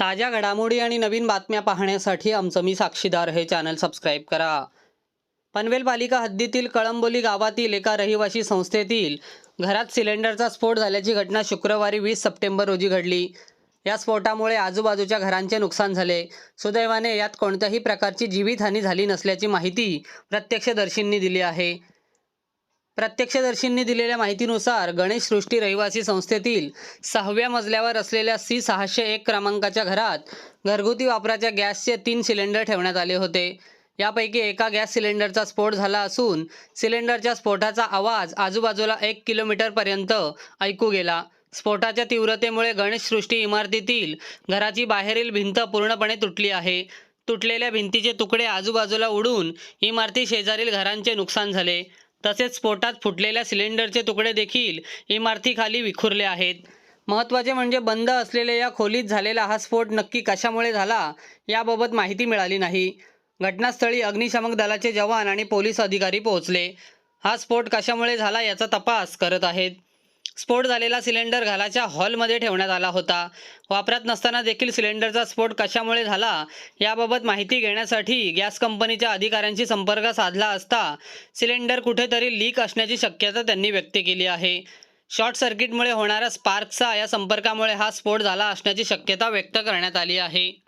ताज्या घडामोडी आणि नवीन बातम्या पाहण्यासाठी आमचं मी साक्षीदार हे चॅनल सबस्क्राईब करा. पनवेल पालिका हद्दीतील कळंबोली गावातील एका रहिवासी संस्थेतील घरात सिलेंडरचा स्फोट झाल्याची घटना शुक्रवारी वीस सप्टेंबर रोजी घडली. या स्फोटामुळे आजूबाजूच्या घरांचे नुकसान झाले. सुदैवाने यात कोणत्याही प्रकारची जीवितहानी झाली नसल्याची माहिती प्रत्यक्षदर्शींनी दिली आहे. प्रत्यक्षदर्शींनी दिलेल्या माहितीनुसार गणेश सृष्टी रहिवासी संस्थेतील सहाव्या मजल्यावर असलेल्या सी सहाशे एक क्रमांकाच्या घरात घरगुती वापराच्या गॅसचे तीन सिलेंडर ठेवण्यात आले होते. यापैकी एका गॅस सिलेंडरचा स्फोट झाला असून सिलेंडरच्या स्फोटाचा आवाज आजूबाजूला एक किलोमीटरपर्यंत ऐकू गेला. स्फोटाच्या तीव्रतेमुळे गणेश सृष्टी इमारतीतील घराची बाहेरील भिंत पूर्णपणे तुटली आहे. तुटलेल्या भिंतीचे तुकडे आजूबाजूला उडून इमारती शेजारील घरांचे नुकसान झाले. तसेच स्फोटात फुटलेल्या सिलेंडरचे तुकडे देखील इमारतीखाली विखुरले आहेत. महत्त्वाचे म्हणजे बंद असलेल्या या खोलीत झालेला हा स्फोट नक्की कशामुळे झाला याबाबत माहिती मिळाली नाही. घटनास्थळी अग्निशमक दलाचे जवान आणि पोलीस अधिकारी पोहोचले. हा स्फोट कशामुळे झाला याचा तपास करत आहेत. स्फोट झालेला सिलेंडर घालाच्या हॉलमध्ये ठेवण्यात आला होता. वापरात नसताना देखील सिलेंडरचा स्फोट कशामुळे झाला याबाबत माहिती घेण्यासाठी गॅस कंपनीच्या अधिकाऱ्यांशी संपर्क साधला असता सिलेंडर कुठेतरी लीक असण्याची शक्यता त्यांनी व्यक्त केली आहे. शॉर्ट सर्किटमुळे होणाऱ्या स्पार्कचा या संपर्कामुळे हा स्फोट झाला असण्याची शक्यता व्यक्त करण्यात आली आहे.